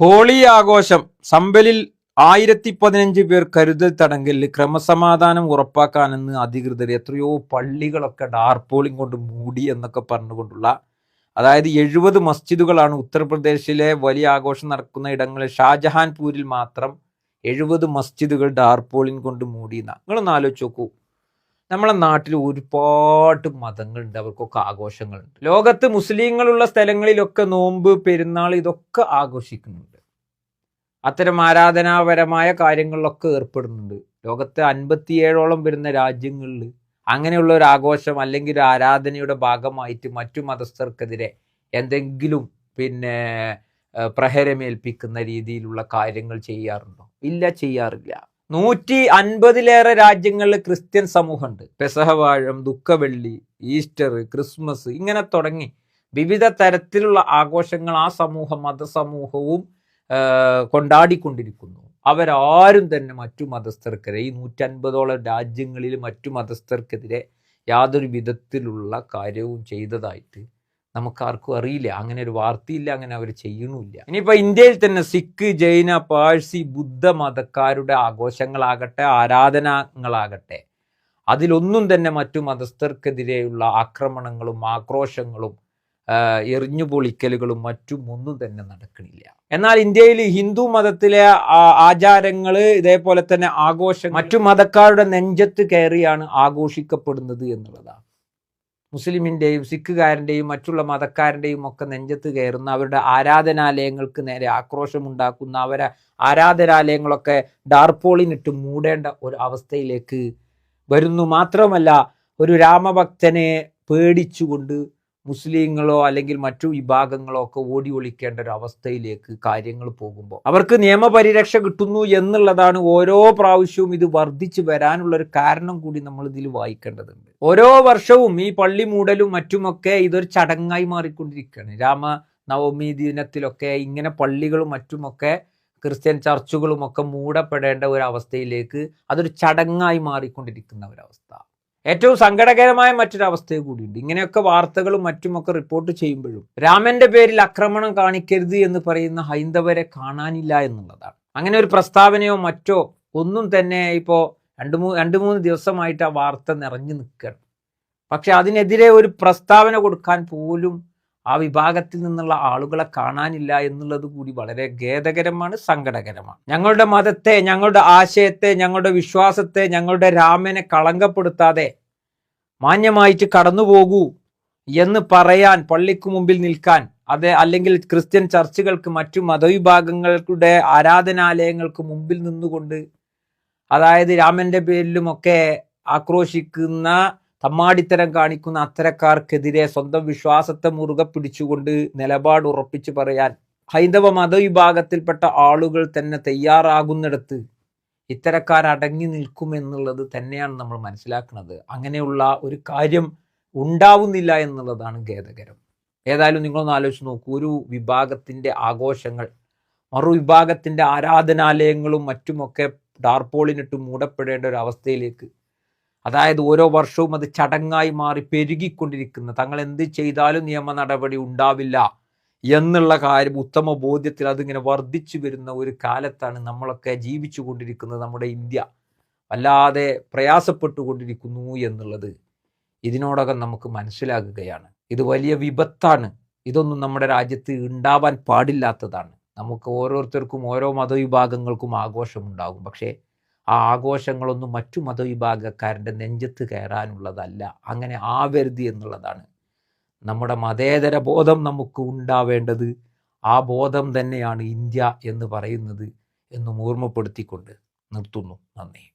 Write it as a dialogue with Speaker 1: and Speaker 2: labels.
Speaker 1: Holy ആഘോഷം സമ്പലിൽ ആയിരത്തി പതിനഞ്ച് പേർ കരുതൽ തടങ്കലിൽ ക്രമസമാധാനം ഉറപ്പാക്കാനെന്ന് അധികൃതർ എത്രയോ പള്ളികളൊക്കെ ഡാർപോളിംഗ് കൊണ്ട് മൂടി എന്നൊക്കെ പറഞ്ഞുകൊണ്ടുള്ള അതായത് എഴുപത് മസ്ജിദുകളാണ് ഉത്തർപ്രദേശിലെ വലിയ ആഘോഷം നടക്കുന്ന ഇടങ്ങളിൽ ഷാജഹാൻപൂരിൽ മാത്രം എഴുപത് മസ്ജിദുകൾ ഡാർപോളിംഗ് കൊണ്ട് മൂടി നിങ്ങളൊന്ന് ആലോചിച്ച് നോക്കൂ. നമ്മളെ നാട്ടിൽ ഒരുപാട് മതങ്ങളുണ്ട് അവർക്കൊക്കെ ആഘോഷങ്ങളുണ്ട്. ലോകത്ത് മുസ്ലിങ്ങളുള്ള സ്ഥലങ്ങളിലൊക്കെ നോമ്പ് പെരുന്നാൾ ഇതൊക്കെ ആഘോഷിക്കുന്നുണ്ട്. അത്തരം ആരാധനാപരമായ കാര്യങ്ങളിലൊക്കെ ഏർപ്പെടുന്നുണ്ട്. ലോകത്ത് അൻപത്തിയേഴോളം വരുന്ന രാജ്യങ്ങളിൽ അങ്ങനെയുള്ള ഒരു ആഘോഷം അല്ലെങ്കിൽ ഒരു ആരാധനയുടെ ഭാഗമായിട്ട് മറ്റു മതസ്ഥർക്കെതിരെ എന്തെങ്കിലും പിന്നെ പ്രഹരമേൽപ്പിക്കുന്ന രീതിയിലുള്ള കാര്യങ്ങൾ ചെയ്യാറുണ്ടോ? ഇല്ല ചെയ്യാറില്ല. നൂറ്റി അൻപതിലേറെ രാജ്യങ്ങളിൽ ക്രിസ്ത്യൻ സമൂഹമുണ്ട്. പെസഹവാഴം ദുഃഖവെള്ളി ഈസ്റ്റർ ക്രിസ്മസ് ഇങ്ങനെ തുടങ്ങി വിവിധ തരത്തിലുള്ള ആഘോഷങ്ങൾ ആ സമൂഹം മതസമൂഹവും കൊണ്ടാടിക്കൊണ്ടിരിക്കുന്നു. അവരാരും തന്നെ മറ്റു മതസ്ഥർക്കെതിരെ ഈ നൂറ്റൻപതോളം രാജ്യങ്ങളിൽ മറ്റു മതസ്ഥർക്കെതിരെ യാതൊരു വിധത്തിലുള്ള കാര്യവും ചെയ്തതായിട്ട് നമുക്കാർക്കും അറിയില്ല. അങ്ങനെ ഒരു വാർത്തയില്ല അങ്ങനെ അവർ ചെയ്യണമില്ല ഇനിയിപ്പോൾ ഇന്ത്യയിൽ തന്നെ സിഖ് ജൈന പാഴ്സി ബുദ്ധ മതക്കാരുടെ ആഘോഷങ്ങളാകട്ടെ ആരാധനകളാകട്ടെ അതിലൊന്നും തന്നെ മറ്റു മതസ്ഥർക്കെതിരെയുള്ള ആക്രമണങ്ങളും ആക്രോശങ്ങളും എറിഞ്ഞു പൊളിക്കലുകളും മറ്റും ഒന്നും തന്നെ നടക്കണില്ല. എന്നാൽ ഇന്ത്യയിൽ ഹിന്ദു മതത്തിലെ ആചാരങ്ങൾ ഇതേപോലെ തന്നെ ആഘോഷം മറ്റു മതക്കാരുടെ നെഞ്ചത്ത് കയറിയാണ് ആഘോഷിക്കപ്പെടുന്നത് എന്നുള്ളതാണ്. മുസ്ലിമിന്റെയും സിഖുകാരന്റെയും മറ്റുള്ള മതക്കാരന്റെയും ഒക്കെ നെഞ്ചത്ത് കയറുന്ന അവരുടെ ആരാധനാലയങ്ങൾക്ക് നേരെ ആക്രോശമുണ്ടാക്കുന്ന അവരെ ആരാധനാലയങ്ങളൊക്കെ ഡാർപോളിനിട്ട് മൂടേണ്ട ഒരു അവസ്ഥയിലേക്ക് വരുന്നു. മാത്രമല്ല ഒരു രാമഭക്തനെ പേടിച്ചുകൊണ്ട് മുസ്ലിങ്ങളോ അല്ലെങ്കിൽ മറ്റു വിഭാഗങ്ങളോ ഒക്കെ ഓടി ഒളിക്കേണ്ട ഒരു അവസ്ഥയിലേക്ക് കാര്യങ്ങൾ പോകുമ്പോൾ അവർക്ക് നിയമപരിരക്ഷ കിട്ടുന്നു എന്നുള്ളതാണ് ഓരോ പ്രാവശ്യവും ഇത് വർദ്ധിച്ചു വരാനുള്ള ഒരു കാരണം കൂടി നമ്മൾ ഇതിൽ വായിക്കേണ്ടതുണ്ട്. ഓരോ വർഷവും ഈ പള്ളി മൂടലും മറ്റുമൊക്കെ ഇതൊരു ചടങ്ങായി മാറിക്കൊണ്ടിരിക്കുകയാണ്. രാമ നവമി ദിനത്തിലൊക്കെ ഇങ്ങനെ പള്ളികളും മറ്റുമൊക്കെ ക്രിസ്ത്യൻ ചർച്ചുകളും ഒക്കെ മൂടപ്പെടേണ്ട ഒരു അവസ്ഥയിലേക്ക് അതൊരു ചടങ്ങായി മാറിക്കൊണ്ടിരിക്കുന്ന ഒരവസ്ഥ. ഏറ്റവും സങ്കടകരമായ മറ്റൊരവസ്ഥയും കൂടിയുണ്ട്. ഇങ്ങനെയൊക്കെ വാർത്തകളും മറ്റുമൊക്കെ റിപ്പോർട്ട് ചെയ്യുമ്പോഴും രാമന്റെ പേരിൽ ആക്രമണം കാണിക്കരുത് എന്ന് പറയുന്ന ഹൈന്ദവരെ കാണാനില്ല എന്നുള്ളതാണ്. അങ്ങനെ ഒരു പ്രസ്താവനയോ മറ്റോ ഒന്നും തന്നെ ഇപ്പോൾ രണ്ട് മൂന്ന് രണ്ട് മൂന്ന് ദിവസമായിട്ട് ആ വാർത്ത നിറഞ്ഞു നിൽക്കുകയാണ്. പക്ഷെ അതിനെതിരെ ഒരു പ്രസ്താവന കൊടുക്കാൻ പോലും ആ വിഭാഗത്തിൽ നിന്നുള്ള ആളുകളെ കാണാനില്ല എന്നുള്ളത് കൂടി വളരെ ഖേദകരമാണ് സങ്കടകരമാണ്. ഞങ്ങളുടെ മതത്തെ ഞങ്ങളുടെ ആശയത്തെ ഞങ്ങളുടെ വിശ്വാസത്തെ ഞങ്ങളുടെ രാമനെ കളങ്കപ്പെടുത്താതെ മാന്യമായിട്ട് കടന്നുപോകൂ എന്ന് പറയാൻ പള്ളിക്ക് മുമ്പിൽ നിൽക്കാൻ അത് അല്ലെങ്കിൽ ക്രിസ്ത്യൻ ചർച്ചുകൾക്ക് മറ്റു മതവിഭാഗങ്ങളുടെ ആരാധനാലയങ്ങൾക്ക് മുമ്പിൽ നിന്നുകൊണ്ട് അതായത് രാമന്റെ പേരിലുമൊക്കെ ആക്രോശിക്കുന്ന തമ്മാടിത്തരം കാണിക്കുന്ന അത്തരക്കാർക്കെതിരെ സ്വന്തം വിശ്വാസത്തെ മുറുകെ പിടിച്ചുകൊണ്ട് നിലപാട് ഉറപ്പിച്ചു പറയാൻ ഹൈന്ദവ മതവിഭാഗത്തിൽപ്പെട്ട ആളുകൾ തന്നെ തയ്യാറാകുന്നിടത്ത് ഇത്തരക്കാർ അടങ്ങി നിൽക്കുമെന്നുള്ളത് തന്നെയാണ് നമ്മൾ മനസ്സിലാക്കുന്നത്. അങ്ങനെയുള്ള ഒരു കാര്യം ഉണ്ടാവുന്നില്ല എന്നുള്ളതാണ് ഖേദകരം. ഏതായാലും നിങ്ങളൊന്ന് ആലോചിച്ച് നോക്കൂ. ഒരു വിഭാഗത്തിന്റെ ആഘോഷങ്ങൾ മറു വിഭാഗത്തിന്റെ ആരാധനാലയങ്ങളും മറ്റുമൊക്കെ ഡാർപോളിനിട്ട് മൂടപ്പെടേണ്ട ഒരു അവസ്ഥയിലേക്ക് അതായത് ഓരോ വർഷവും അത് ചടങ്ങായി മാറി പെരുകിക്കൊണ്ടിരിക്കുന്ന. തങ്ങൾ എന്ത് ചെയ്താലും നിയമ നടപടി ഉണ്ടാവില്ല എന്നുള്ള കാര്യം ഉത്തമ ബോധ്യത്തിൽ അതിങ്ങനെ വർദ്ധിച്ചു വരുന്ന ഒരു കാലത്താണ് നമ്മളൊക്കെ ജീവിച്ചു കൊണ്ടിരിക്കുന്നത് നമ്മുടെ ഇന്ത്യ. വല്ലാതെ പ്രയാസപ്പെട്ടുകൊണ്ടിരിക്കുന്നു എന്നുള്ളത് ഇതിനോടകം നമുക്ക് മനസ്സിലാകുകയാണ്. ഇത് വലിയ വിപത്താണ്. ഇതൊന്നും നമ്മുടെ രാജ്യത്ത് ഉണ്ടാവാൻ പാടില്ലാത്തതാണ്. നമുക്ക് ഓരോരുത്തർക്കും ഓരോ മതവിഭാഗങ്ങൾക്കും ആഘോഷമുണ്ടാകും. പക്ഷേ ആ ആഘോഷങ്ങളൊന്നും മറ്റു മതവിഭാഗക്കാരന്റെ നെഞ്ചത്ത് കയറാനുള്ളതല്ല. അങ്ങനെ ആവരുത് എന്നുള്ളതാണ്. നമ്മുടെ മതേതര ബോധം നമുക്ക് ഉണ്ടാവേണ്ടത് ആ ബോധം തന്നെയാണ് ഇന്ത്യ എന്ന് പറയുന്നത് എന്നും ഓർമ്മപ്പെടുത്തിക്കൊണ്ട് നിർത്തുന്നു. നന്ദി.